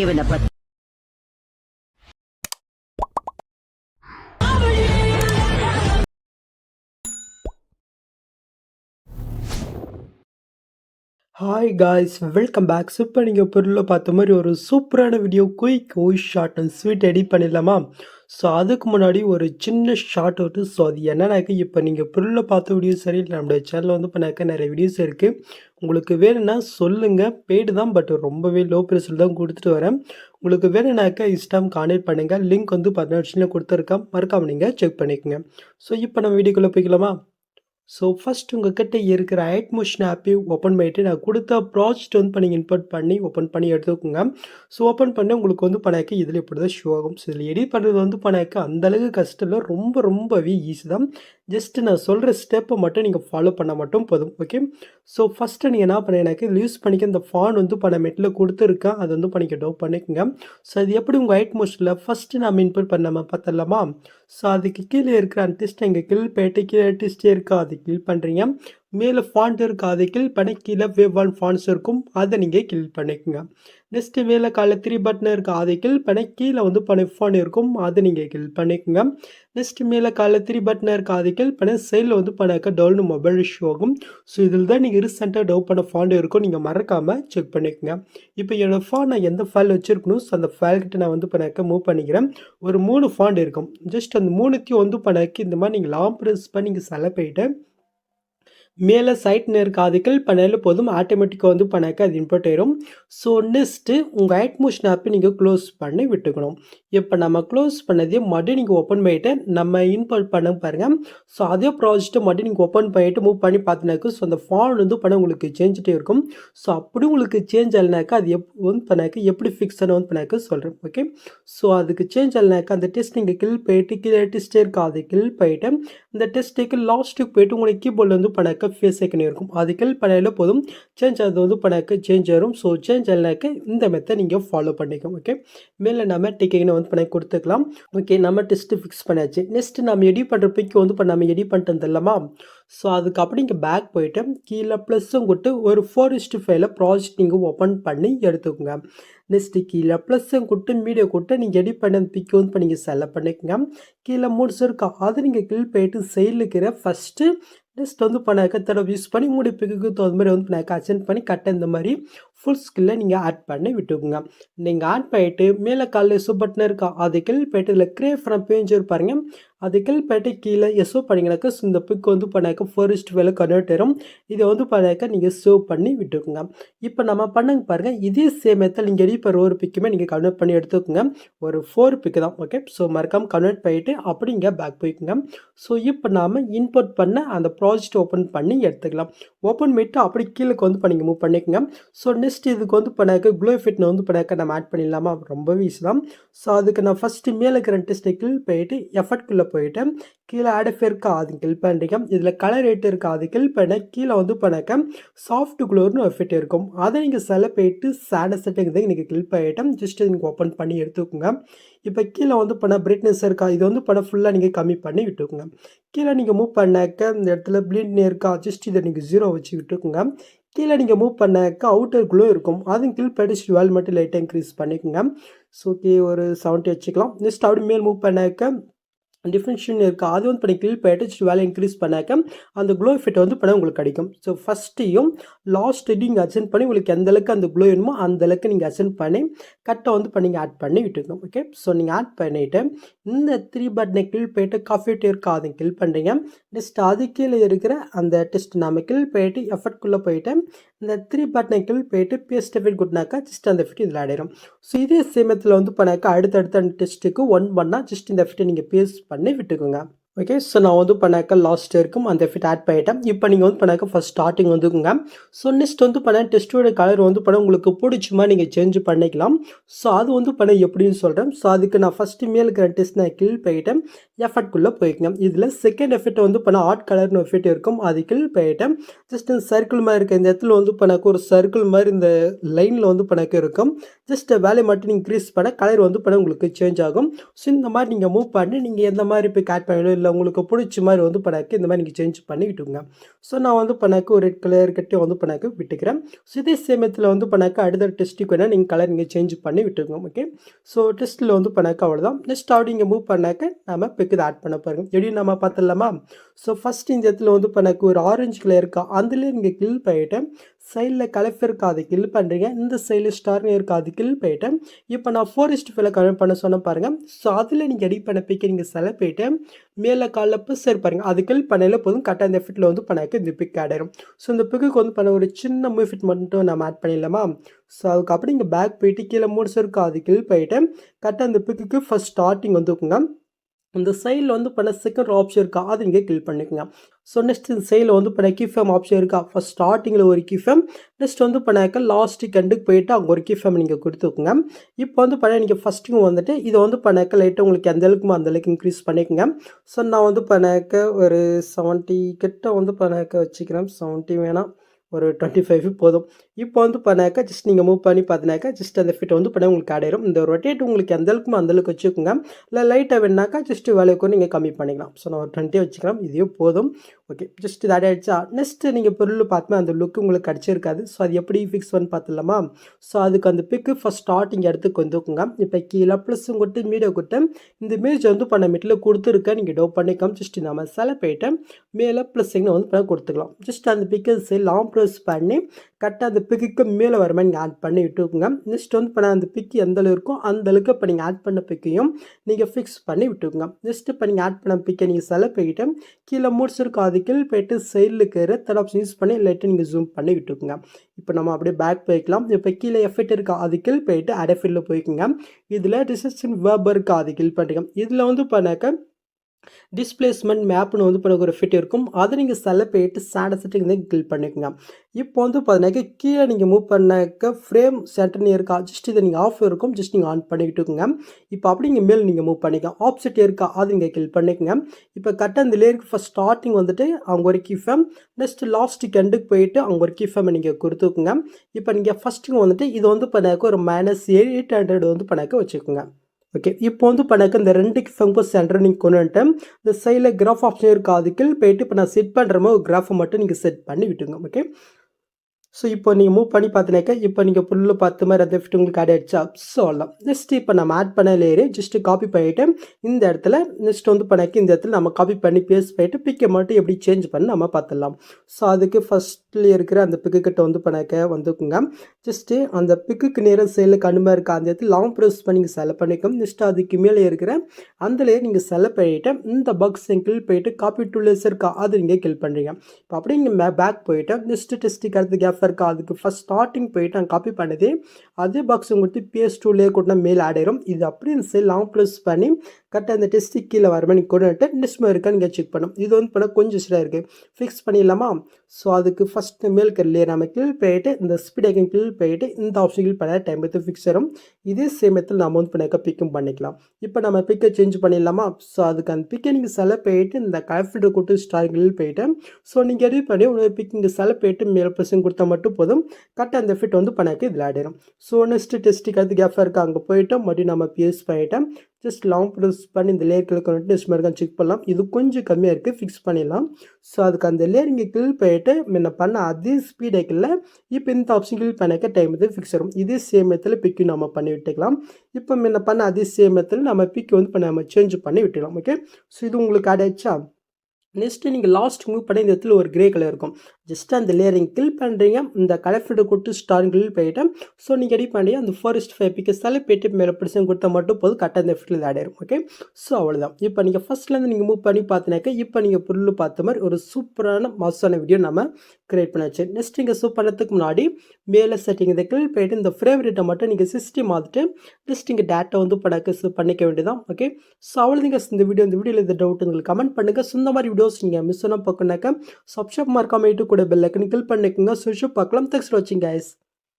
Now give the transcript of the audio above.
இவனை பத்தி. Hi guys welcome back super நீங்கள் பொருளில் பார்த்த மாதிரி ஒரு சூப்பரான வீடியோ குயிக் ஓய் ஷார்ட் அண்ட் ஸ்வீட் எடிட் பண்ணிடலாமா? ஸோ அதுக்கு முன்னாடி ஒரு சின்ன ஷார்ட் அவுட்டு ஸோ அது என்னன்னாக்க இப்போ நீங்கள் பொருளில் பார்த்த வீடியோ சரி இல்லை நம்மளுடைய சேனலில் வந்து பண்ணாக்க நிறைய வீடியோஸ் இருக்குது உங்களுக்கு வேணும்னா சொல்லுங்கள் பெய்டு தான் பட் ரொம்பவே லோ ப்ரைஸில் தான் கொடுத்துட்டு வரேன். உங்களுக்கு வேணும்னாக்கா இன்ஸ்டாம் கான்டெக்ட் பண்ணுங்கள் லிங்க் வந்து பதினெட்டு கொடுத்துருக்கேன். மறக்காமல் நீங்கள் செக் பண்ணிக்கோங்க. ஸோ இப்போ நம்ம வீடியோக்குள்ளே போய்க்கலாமா? ஸோ ஃபஸ்ட் கிட்டே இருக்கிற ஐட்மோஷன் ஆப்பை ஓப்பன் பண்ணிவிட்டு நான் கொடுத்த ப்ராஜெக்ட் வந்து பண்ணி இன்புட் பண்ணி ஓப்பன் பண்ணி எடுத்துக்கோங்க. ஸோ ஓப்பன் பண்ணி உங்களுக்கு வந்து பண்ணாக்க இதில் இப்படி தான் ஷோ ஆகும். ஸோ இதில் எடிட் பண்ணுறது வந்து பண்ணாக்க அந்தளவுக்கு கஷ்டம் ரொம்ப ரொம்பவே ஈஸி தான். ஜஸ்ட் நான் சொல்கிற ஸ்டெப்பை மட்டும் நீங்கள் ஃபாலோ பண்ண மட்டும் போதும் ஓகே ஸோ ஃபஸ்ட்டு நீங்கள் என்ன பண்ண எனக்கு இதில் யூஸ் பண்ணிக்க இந்த ஃபான் வந்து பண்ண மெட்டில் கொடுத்துருக்கேன். அது வந்து பண்ணிக்க டோ பண்ணிக்கோங்க. ஸோ அது எப்படி உங்கள் ஐட் மோஸ்டில் ஃபஸ்ட்டு நம்ம இன்புட் பண்ணாமல் பார்த்தலாமா ஸோ அதுக்கு கீழே இருக்கிற அந்த எங்கள் இங்கே கில் போயிட்டு கீழே டிஸ்டே இருக்கா? அது கில் பண்ணுறீங்க மேலே ஃபாண்ட் இருக்கா அதை கில் பண்ணி கீழே வேவ் ஒன் ஃபாண்ட்ஸ் இருக்கும். அதை நீங்கள் கில் பண்ணிக்கோங்க. நெக்ஸ்ட்டு மேலே காலைல த்ரீ பட்டன் இருக்கா அதை கில் பண்ணி கீழே வந்து பண்ணி ஃபான் இருக்கும். அதை நீங்கள் கில் பண்ணிக்கோங்க. நெக்ஸ்ட்டு மேலே காலைல த்ரீ பட்டன் இருக்கா அதை கில் பண்ணி சைடில் வந்து பண்ணாக்க டவுன் மொபைல் இஷ்யூ ஆகும். ஸோ இதில் தான் நீங்கள் ரீசெண்டாக டவு பண்ண ஃபாண்ட் இருக்கும். நீங்கள் மறக்காமல் செக் பண்ணிக்கோங்க. இப்போ என்னோடய ஃபான் நான் எந்த ஃபைல் வச்சுருக்கணும் ஸோ அந்த ஃபைல்கிட்ட நான் வந்து பண்ணாக்க மூவ் பண்ணிக்கிறேன். ஒரு மூணு ஃபாண்ட் இருக்கும். ஜஸ்ட் அந்த மூணுத்தையும் வந்து பண்ணாக்க இந்த மாதிரி நீங்கள் லாங் ப்ரெஸ் பண்ணி நீங்கள் செலக்ட் போயிட்டு மேலே சைட் இருக்க அதுக்கள் பண்ணாலும் போதும். ஆட்டோமேட்டிக்காக வந்து பண்ணாக்க அது இன்புட் ஆயிரும். ஸோ நெக்ஸ்ட்டு உங்கள் ஐட் மோஷன் ஆப்பை நீங்கள் க்ளோஸ் பண்ணி விட்டுக்கணும். இப்போ நம்ம க்ளோஸ் பண்ணதே மறுபடியும் நீங்கள் ஓப்பன் பண்ணிவிட்டு நம்ம இன்புட் பண்ண பாருங்கள் ஸோ அதே ப்ராஜெக்ட்டை மறுபடியும் நீங்கள் ஓப்பன் பண்ணிவிட்டு மூவ் பண்ணி பார்த்தினாக்க ஸோ அந்த ஃபார்ம் வந்து பண்ண உங்களுக்கு சேஞ்சிட்டே இருக்கும். ஸோ அப்படி உங்களுக்கு சேஞ்ச் ஆகலைனாக்கா அது எப் வந்து பண்ணாக்க எப்படி ஃபிக்ஸ் ஆன வந்து பண்ணாக்க சொல்கிறேன் ஓகே ஸோ அதுக்கு சேஞ்ச் ஆகலைனாக்கா அந்த டெஸ்ட் நீங்கள் கில் போயிட்டு கீழே டெஸ்ட்டே இருக்காது. கில் போயிட்டு அந்த டெஸ்ட்டுக்கு லாஸ்ட்டுக்கு போயிட்டு உங்களுக்கு கீபோர்டில் வந்து பண்ணாக்க ஃபேஸ் ஐக்கன் இருக்கும் அது கில் பண்ணால போதும். சேஞ்ச் அது வந்து பண்ணாக்க சேஞ்ச் ஆகும் ஸோ சேஞ்ச் ஆகலாக்க இந்த மெத்தை நீங்கள் ஃபாலோ பண்ணிக்கோங்க ஓகே மேலே நம்ம டிக்கெட் வந்து பண்ணி கொடுத்துக்கலாம். ஓகே நம்ம டெஸ்ட்டு ஃபிக்ஸ் பண்ணியாச்சு நெக்ஸ்ட்டு நம்ம எடிட் பண்ணுற பிக்கு வந்து இப்போ நம்ம எடிட் பண்ணிட்டு வந்துடலாமா ஸோ அதுக்கு அப்படி இங்கே பேக் போயிட்டு கீழே ப்ளஸ்ஸும் கொடுத்து ஒரு ஃபோர் இஸ்ட்டு ஃபைவ்ல ப்ராஜெக்ட் நீங்கள் ஓப்பன் பண்ணி எடுத்துக்கோங்க. நெக்ஸ்ட்டு கீழே ப்ளஸ்ஸும் கொடுத்து மீடியோ கொடுத்து நீங்கள் எடிட் பண்ண பிக்கு வந்து இப்போ நீங்கள் செலக்ட் பண்ணிக்கோங்க. கீழே மூணு இருக்கா அது நீங்கள் கில் போயிட்டு சைடில் இருக்கிற ஃபஸ்ட்டு நெக்ஸ்ட் வந்து பண்ணாக்க தடவை யூஸ் பண்ணி உங்களுடைய பிக்குக்கு தகுந்த மாதிரி வந்து பண்ணாக்க அசென்ட் பண்ணி கட்ட இந்த மாதிரி ஃபுல் ஸ்கில்லை நீங்கள் ஆட் பண்ணி விட்டுக்குங்க. நீங்கள் ஆட் பண்ணிட்டு மேலே காலில் சுப்பட்னர் இருக்கா அது கீழே போயிட்டு இதில் கிரே ஃப்ரம் பேஜ் இருப்பாருங்க அது கீழே போயிட்டு கீழே எஸ்ஓ பண்ணிங்கனாக்கா இந்த பிக் வந்து பண்ணாக்க ஃபர்ஸ்ட் வேலை கன்வெர்ட் ஆயிரும். இதை வந்து பண்ணாக்க நீங்கள் சேவ் பண்ணி விட்டுக்குங்க. இப்போ நம்ம பண்ணுங்க பாருங்கள் இதே சேம் நீங்கள் ரீப்பர் ஒரு பிக்குமே நீங்கள் கன்வெர்ட் பண்ணி எடுத்துக்கோங்க. ஒரு ஃபோர் பிக்கு தான் ஓகே ஸோ மறக்காமல் கன்வெர்ட் பண்ணிவிட்டு அப்படி இங்கே பேக் போய்க்குங்க. ஸோ இப்போ நாம் இன்புட் பண்ண அந்த ப்ராஜெக்ட் ஓப்பன் பண்ணி எடுத்துக்கலாம். ஓப்பன் பண்ணிட்டு அப்படி கீழே வந்து பண்ணிங்க மூவ் பண்ணிக்கோங்க. ஸோ நெக்ஸ்ட் இதுக்கு வந்து பண்ணாக்க க்ளோ ஃபிட்னு வந்து பண்ணாக்க நம்ம ஆட் பண்ணிடலாமா? ரொம்பவே ஈஸி தான். ஸோ அதுக்கு நான் ஃபஸ்ட்டு மேலே இருக்கிற டெஸ்ட்டை கில் போயிட்டு எஃபர்ட்குள்ளே போயிட்டு கீழே ஆடஃபே இருக்கா அது கில் பண்ணுறீங்க இதில் கலர் ரேட் இருக்கா அது கில் பண்ண கீழே வந்து பண்ணாக்க சாஃப்ட் குளோர்னு எஃபெக்ட் இருக்கும். அதை நீங்கள் செல போயிட்டு சேட செட்டிங் தான் நீங்கள் கில் பண்ணிவிட்டு ஜஸ்ட் நீங்கள் ஓப்பன் பண்ணி எடுத்துக்கோங்க. இப்போ கீழே வந்து பண்ண பிரைட்னஸ் இருக்கா? இது வந்து பண்ண ஃபுல்லாக நீங்கள் கம்மி பண்ணி விட்டுக்கோங்க. கீழே நீங்கள் மூவ் பண்ணாக்க இந்த இடத்துல ப்ளீட் இருக்கா? ஜஸ்ட் இதை நீங்கள் ஜீரோ வச்சு விட்டுக்கோங்க. கீழே நீங்கள் மூவ் பண்ணக்க அவுட்டர் க்ளோ இருக்கும். அதுவும் கீழ் படிச்சு வேல் மட்டும் லைட்டாக இன்க்ரீஸ் பண்ணிக்கோங்க. ஸோ ஓகே ஒரு செவன்ட்டி வச்சுக்கலாம். நெக்ஸ்ட் அப்படி மேல் மூவ் பண்ணாக்க டிஃப்ரென்ஷியன் இருக்குது அது வந்து பண்ணி கிளில் போயிட்டு வேலை இன்க்ரீஸ் பண்ணாக்க அந்த க்ளோ எஃபெக்ட் வந்து பண்ண உங்களுக்கு கிடைக்கும். ஸோ ஃபஸ்ட்டையும் லாஸ்ட் நீங்கள் அசென்ட் பண்ணி உங்களுக்கு எந்த அளவுக்கு அந்த க்ளோ வேணுமோ அந்த அளவுக்கு நீங்கள் அசென்ட் பண்ணி கட்டை வந்து பண்ணி ஆட் பண்ணி விட்டுருக்கோம் ஓகே ஸோ நீங்கள் ஆட் பண்ணிவிட்டு இந்த த்ரீ பட்டனை கில் போயிட்டு காஃபி இருக்கா? அதை கில் பண்ணுறீங்க நெக்ஸ்ட் அது கீழே இருக்கிற அந்த டெஸ்ட் நம்ம கில் போயிட்டு எஃபர்ட்குள்ளே போயிட்டு இந்த த்ரீ பட்டனை கில் போயிட்டு பேஸ்ட் எஃபெக்ட் கொடுனாக்கா ஜஸ்ட் அந்த எஃபெக்ட் இதில் ஆடிடும் ஸோ இதே சேமத்தில் வந்து பண்ணாக்கா அடுத்தடுத்த டெஸ்ட்டுக்கு ஒன் பண்ணால் ஜஸ்ட் இந்த எஃபெக்ட்டை நீங்கள் பேஸ்ட் பண்ணி விட்டுக்கோங்க. ஓகே ஸோ நான் வந்து பண்ணாக்க லாஸ்ட் இருக்கும் அந்த எஃபெக்ட் ஆட் பண்ணிட்டேன். இப்போ நீங்கள் வந்து பண்ணாக்க ஃபஸ்ட் ஸ்டார்டிங் வந்துக்குங்க. ஸோ நெக்ஸ்ட் வந்து பண்ண டெஸ்ட்டோட கலர் வந்து பண்ண உங்களுக்கு பிடிச்சுமா நீங்கள் சேஞ்ச் பண்ணிக்கலாம். ஸோ அது வந்து பண்ண எப்படின்னு சொல்கிறேன் ஸோ அதுக்கு நான் ஃபஸ்ட்டு மேல் இருக்கிற டெஸ்ட் நான் கில் போயிட்டேன் எஃபெக்ட்குள்ளே போய்க்குங்க. இதில் செகண்ட் எஃபெக்ட் வந்து பண்ண ஆர்ட் கலர்னு எஃபெக்ட் இருக்கும். அது கில் போயிட்டேன் ஜஸ்ட் இந்த சர்க்கிள் மாதிரி இருக்க இந்த இடத்துல வந்து பண்ணாக்க ஒரு சர்க்கிள் மாதிரி இந்த லைனில் வந்து பண்ணாக்க இருக்கும். ஜஸ்ட் வேலையை மட்டும் இன்க்ரீஸ் பண்ண கலர் வந்து பண்ண உங்களுக்கு சேஞ்ச் ஆகும். ஸோ இந்த மாதிரி நீங்கள் மூவ் பண்ணி நீங்கள் எந்த மாதிரி போய் ஆட் பண்ணணும் இல்லை உங்களுக்கு பிடிச்ச மாதிரி வந்து பணக்கு இந்த மாதிரி நீங்கள் சேஞ்ச் பண்ணி விட்டுங்க ஸோ நான் வந்து பண்ணாக்க ஒரு ரெட் கலர் கட்டி வந்து பணக்கு விட்டுக்கிறேன். ஸோ இதே சேமத்தில் வந்து பண்ணாக்க அடுத்த டெஸ்ட்டுக்கு வேணால் நீங்கள் கலர் நீங்கள் சேஞ்ச் பண்ணி விட்டுருங்க ஓகே ஸோ டெஸ்ட்டில் வந்து பண்ணாக்க அவ்வளோதான் நெக்ஸ்ட் அப்படி இங்கே மூவ் பண்ணாக்க நம்ம பிக்கு ஆட் பண்ண பாருங்க எப்படி நம்ம பார்த்துடலாமா? ஸோ ஃபஸ்ட் இந்த இடத்துல வந்து பண்ணாக்க ஒரு ஆரஞ்சு கலர் இருக்கா? அதுலேயே நீங்கள் கில் பண்ணிவிட்டு சைடில் கலஃப் கில் பண்ணுறீங்க இந்த சைடில் ஸ்டார்னு இருக்காது கில் போயிட்டு. இப்போ நான் ஃபோரஸ்ட் ஃபைல கனெக்ட் பண்ண சொன்ன பாருங்கள் ஸோ அதில் நீங்கள் எடிட் பண்ண பிக்கை நீங்கள் செலக்ட் போயிட்டு மேலே காலில் புஷ் பாருங்கள் அது கில் பண்ணல போதும். கரெக்டாக இந்த ஃபிட்டில் வந்து பண்ணாக்க இந்த பிக் ஆட் ஸோ இந்த பிக்குக்கு வந்து பண்ண ஒரு சின்ன மூவ் ஃபிட் மட்டும் நம்ம ஆட் பண்ணிடலாமா? ஸோ அதுக்கப்புறம் இங்கே பேக் போயிட்டு கீழே மூணு இருக்கா அது கில் போயிட்டு கரெக்டாக அந்த பிக்குக்கு ஃபஸ்ட் ஸ்டார்டிங் வந்துக்குங்க. இந்த சைடில் வந்து பண்ண செகண்ட் ஆப்ஷன் இருக்கா? அது நீங்கள் கிளிக் பண்ணிக்கோங்க. ஸோ நெக்ஸ்ட் இந்த சைடில் வந்து பண்ண கிஃபேம் ஆப்ஷன் இருக்கா? ஃபஸ்ட் ஸ்டார்டிங்கில் ஒரு கிஃபெம் நெக்ஸ்ட் வந்து பண்ணாக்க லாஸ்ட்டு கண்டுக்கு போயிட்டு அங்கே ஒரு கிஃபேம் நீங்கள் கொடுத்துக்கோங்க. இப்போ வந்து பண்ண நீங்கள் ஃபஸ்ட்டுங்க வந்துட்டு இதை வந்து பண்ணாக்க லைட்டாக உங்களுக்கு எந்த அளவுக்கு அந்த அளவுக்கு இன்க்ரீஸ் பண்ணிக்கோங்க. ஸோ நான் வந்து பண்ணாக்க ஒரு செவன்ட்டி கிட்ட வந்து பண்ணாக்க வச்சுக்கிறேன். செவன்ட்டி வேணாம். ஒரு டுவெண்ட்டி ஃபைவ் போதும். இப்போ வந்து பண்ணாக்கா ஜஸ்ட் நீங்கள் மூவ் பண்ணி பார்த்தினாக்கா ஜஸ்ட் அந்த ஃபிட் வந்து பண்ண உங்களுக்கு ஆடிடும் இந்த ரொட்டேட் உங்களுக்கு எந்த அளவுக்கு அந்த அளவுக்கு வச்சுக்கோங்க. இல்லை லைட்டாக வேணாக்கா ஜஸ்ட் வேலைக்கும் நீங்கள் கம்மி பண்ணிக்கலாம். ஸோ நான் ஒரு டுவெண்ட்டி வச்சுக்கலாம் இதுவே போதும். ஓகே ஜஸ்ட் இது ஆடிடுச்சா நெக்ஸ்ட்டு நீங்கள் பொருள் பார்த்துமே அந்த லுக் உங்களுக்கு கிடச்சிருக்காது. ஸோ அது எப்படி ஃபிக்ஸ் பண்ணி பார்த்துலாமா ஸோ அதுக்கு அந்த பிக்கு ஃபஸ்ட் ஸ்டார்டிங் இடத்துக்கு வந்துக்குங்க இப்போ கீழே ப்ளஸ்ஸும் கொடுத்து மீடியோ கொடுத்து இந்த இமேஜ் வந்து பண்ண மீட்டில் கொடுத்துருக்க நீங்கள் டோ பண்ணிக்கலாம் ஜஸ்ட் நம்ம செல போயிட்டு மேலே ப்ளஸ்ஸிங்னு வந்து பண்ண கொடுத்துக்கலாம். ஜஸ்ட் அந்த பிக்கு லாங் க்ளோஸ் பண்ணி கரெக்டாக அந்த பிக்குக்கு மேலே வர மாதிரி நீங்கள் ஆட் பண்ணி விட்டுக்குங்க. நெக்ஸ்ட் வந்து இப்போ அந்த பிக்கு எந்த அளவு இருக்கோ அந்த அளவுக்கு இப்போ நீங்கள் ஆட் பண்ண பிக்கையும் நீங்கள் ஃபிக்ஸ் பண்ணி விட்டுக்குங்க. நெக்ஸ்ட் இப்போ நீங்கள் ஆட் பண்ண பிக்கை நீங்கள் செலக்ட் பண்ணிவிட்டு கீழே முடிச்சிருக்கோம் அது கீழ் போயிட்டு சைடில் இருக்கிற தேர்ட் ஆப்ஷன் யூஸ் பண்ணி லைட்டாக நீங்கள் ஜூம் பண்ணி விட்டுக்குங்க. இப்போ நம்ம அப்படியே பேக் போய்க்கலாம். இப்போ கீழே எஃபெக்ட் இருக்கா அது கீழ் போயிட்டு அடஃபில்ல போய்க்குங்க. இதில் ரிசப்ஷன் வேர்பர் இருக்கா அது கீழ் இதில் வந்து பண்ணாக்க டிஸ்பிளேஸ்மெண்ட் மேப்னு வந்து இப்போ ஒரு ஃபிட் இருக்கும். அதை நீங்கள் செலக்ட் போயிட்டு சேட செட்டிங் வந்து கிளிக் பண்ணிக்கோங்க. இப்போ வந்து பார்த்தீங்கன்னா கீழே நீங்கள் மூவ் பண்ணக்க ஃப்ரேம் சென்டர்னு இருக்கா ஜஸ்ட் இதை நீங்கள் ஆஃப் இருக்கும் ஜஸ்ட் நீங்கள் ஆன் பண்ணிக்கிட்டுக்குங்க இப்போ அப்படி இங்கே மேல் நீங்கள் மூவ் பண்ணிக்கலாம் ஆப்செட் இருக்கா அது நீங்கள் கிளிக் பண்ணிக்கோங்க. இப்போ கரெக்டாக இந்த லேருக்கு ஃபஸ்ட் ஸ்டார்டிங் வந்துட்டு அவங்க ஒரு கீஃபேம் நெக்ஸ்ட் லாஸ்ட் கெண்டுக்கு போயிட்டு அவங்க ஒரு கீஃபேமை நீங்கள் கொடுத்துக்குங்க. இப்போ நீங்கள் ஃபஸ்ட்டுங்க வந்துட்டு இது வந்து பண்ணாக்க ஒரு மைனஸ் எயிட் ஹண்ட்ரட் வந்து பண்ணாக்க வச்சுக்கோங்க. ஓகே இப்போ வந்து எனக்கு இந்த ரெண்டு ஃபங்கஸ் சென்டர் நீங்கள் கொண்டு வந்துட்டேன் இந்த சைடில் கிராஃப் ஆப்ஷன் இருக்கா அதுக்கு போயிட்டு இப்போ நான் செட் பண்ணுற மாதிரி ஒரு கிராஃபை மட்டும் நீங்கள் செட் பண்ணி விட்டுங்க ஓகே ஸோ இப்போ நீங்கள் மூவ் பண்ணி பார்த்தினாக்கா இப்போ நீங்கள் ஃபுல்லு பார்த்து மாதிரி அந்த ஃபிட் உங்களுக்கு ஆட் ஆகிடுச்சா ஸோ அவ்வளோ நெக்ஸ்ட் இப்போ நம்ம ஆட் பண்ண லேயரு ஜஸ்ட்டு காப்பி பண்ணிவிட்டு இந்த இடத்துல நெக்ஸ்ட் வந்து பண்ணாக்கி இந்த இடத்துல நம்ம காப்பி பண்ணி பேஸ்ட் போயிட்டு பிக்கை மட்டும் எப்படி சேஞ்ச் பண்ணி நம்ம பார்த்துடலாம். ஸோ அதுக்கு ஃபஸ்ட்டில் இருக்கிற அந்த பிக்கு கிட்ட வந்து பண்ணாக்க வந்துக்குங்க. ஜஸ்ட்டு அந்த பிக்குக்கு நேரம் சைடில் கண்ணுமா இருக்க? அந்த இடத்துல லாங் ப்ரெஸ் பண்ணி செலக்ட் பண்ணிக்கோங்க. நெக்ஸ்ட் அதுக்கு மேலே இருக்கிற அந்த லேயர் நீங்கள் செலக்ட் பண்ணிவிட்டு இந்த பக்ஸ் கில் போயிட்டு காப்பி டூ லேஸ் இருக்கா அது நீங்கள் கில் பண்ணுறீங்க இப்போ அப்படியே நீங்கள் பேக் போயிட்டு நெக்ஸ்ட் டெஸ்ட்டுக்கு அடுத்து கேப் இருக்கா அதுக்கு ஃபஸ்ட் ஸ்டார்டிங் போயிட்டு நான் காப்பி பண்ணது. அதே பாக்ஸ் உங்களுக்கு பிஎஸ் டூலேயே கூட மேல் ஆட் ஆயிரும். இது அப்படியே இந்த லாங் ப்ளஸ் பண்ணி கரெக்டாக அந்த டெஸ்ட்டு கீழே வர மாதிரி கொண்டுட்டு நெக்ஸ்ட் இருக்கா நீங்கள் செக் பண்ணும் இது வந்து பண்ண கொஞ்சம் சிலாக இருக்குது ஃபிக்ஸ் பண்ணிடலாமா? ஸோ அதுக்கு ஃபஸ்ட்டு மேல் கல்லையே நம்ம கிளில் போயிட்டு இந்த ஸ்பீட் ஐக்கன் கிளில் போயிட்டு இந்த ஆப்ஷன் கிளில் பண்ண டைம் எடுத்து ஃபிக்ஸ் ஆகும் இதே சேம் இடத்துல நம்ம வந்து பண்ணாக்க பிக்கும் பண்ணிக்கலாம். இப்போ நம்ம பிக்கை சேஞ்ச் பண்ணிடலாமா? ஸோ அதுக்கு அந்த பிக்கை நீங்கள் செலக்ட் போயிட்டு இந்த கல்ஃபிட்டு கொடுத்து ஸ்டார்கில் போயிட்டு ஸோ நீங்கள் எது பண்ணி ஒரு பிக் இங்கே செலக்ட் போயிட்டு மேல் பர்சன் கொடுத்தா மட்டும் போதும். கரெக்டாக அந்த ஃபிட் வந்து பண்ணாக்க இதில் ஆடிடும் ஸோ நெக்ஸ்ட்டு டெஸ்ட்டுக்கு அது கேஃபாக இருக்குது அங்கே போயிட்டோம். மறுபடியும் நம்ம பிஎஸ் பண்ணிட்டேன் ஜஸ்ட் லாங் ப்ரெஸ் பண்ணி இந்த லேயர் கிளிக் பண்ணிட்டு நெக்ஸ்ட் மாதிரி செக் பண்ணலாம். இது கொஞ்சம் கம்மியாக இருக்குது ஃபிக்ஸ் பண்ணிடலாம். ஸோ அதுக்கு அந்த லேயர் இங்கே கிளிக் பண்ணிட்டு முன்ன பண்ண அதே ஸ்பீட் ஐக்கில் இப்போ இந்த ஆப்ஷன் கிளிக் பண்ணிக்க டைம் வந்து ஃபிக்ஸ் ஆகும் இதே சேம் இடத்துல பிக்கு நம்ம பண்ணி விட்டுக்கலாம். இப்போ முன்ன பண்ண அதே சேம் இடத்துல நம்ம பிக்கு வந்து இப்போ நம்ம சேஞ்ச் பண்ணி விட்டுக்கலாம் ஓகே ஸோ இது உங்களுக்கு அடைச்சா நெக்ஸ்ட்டு நீங்கள் லாஸ்ட் மூவ் பண்ணி இந்த இடத்துல ஒரு கிரே கலர் இருக்கும். ஜஸ்ட் அந்த லேயரிங் கில் பண்ணுறீங்க இந்த கலர் கொடுத்து ஸ்டார் கில் போயிட்டு ஸோ நீங்கள் ரெடி பண்ணி அந்த ஃபாரஸ்ட் ஃபைவ் பிக்கஸால் போயிட்டு மேலே பிடிச்சம் கொடுத்தா மட்டும் போதும். கரெக்டாக அந்த ஃபிட்டில் ஆடிடும் ஓகே ஸோ அவ்வளோதான் இப்போ நீங்கள் ஃபஸ்ட்லேருந்து நீங்கள் மூவ் பண்ணி பார்த்தினாக்க இப்போ நீங்கள் பொருள் பார்த்த மாதிரி ஒரு சூப்பரான மாசான வீடியோ நம்ம கிரியேட் பண்ணாச்சு நெக்ஸ்ட் நீங்கள் சூப் பண்ணுறதுக்கு முன்னாடி மேலே செட்டிங் இந்த கில் போயிட்டு இந்த ஃப்ரேம் மட்டும் நீங்கள் சிஸ்டம் மாற்றிட்டு ஜஸ்ட் இங்கே டேட்டா வந்து படாக்க பண்ணிக்க வேண்டியதான் ஓகே ஸோ அவ்வளோ நீங்கள் இந்த வீடியோ இந்த வீடியோவில் இந்த டவுட் உங்களுக்கு கமெண்ட் பண்ணுங்கள் சொந்த மாதிரி வீடியோஸ் நீங்கள் மிஸ் பண்ண பார்க்கணாக்கா சப்ஸ்கிரைப் மறக்காம கூட பெல் ஐக்கன் கிளிக் பண்ணிக்கோங்க. ஸோ பார்க்கலாம். தேங்க்ஸ் ஃபார் வாட்சிங் கைஸ்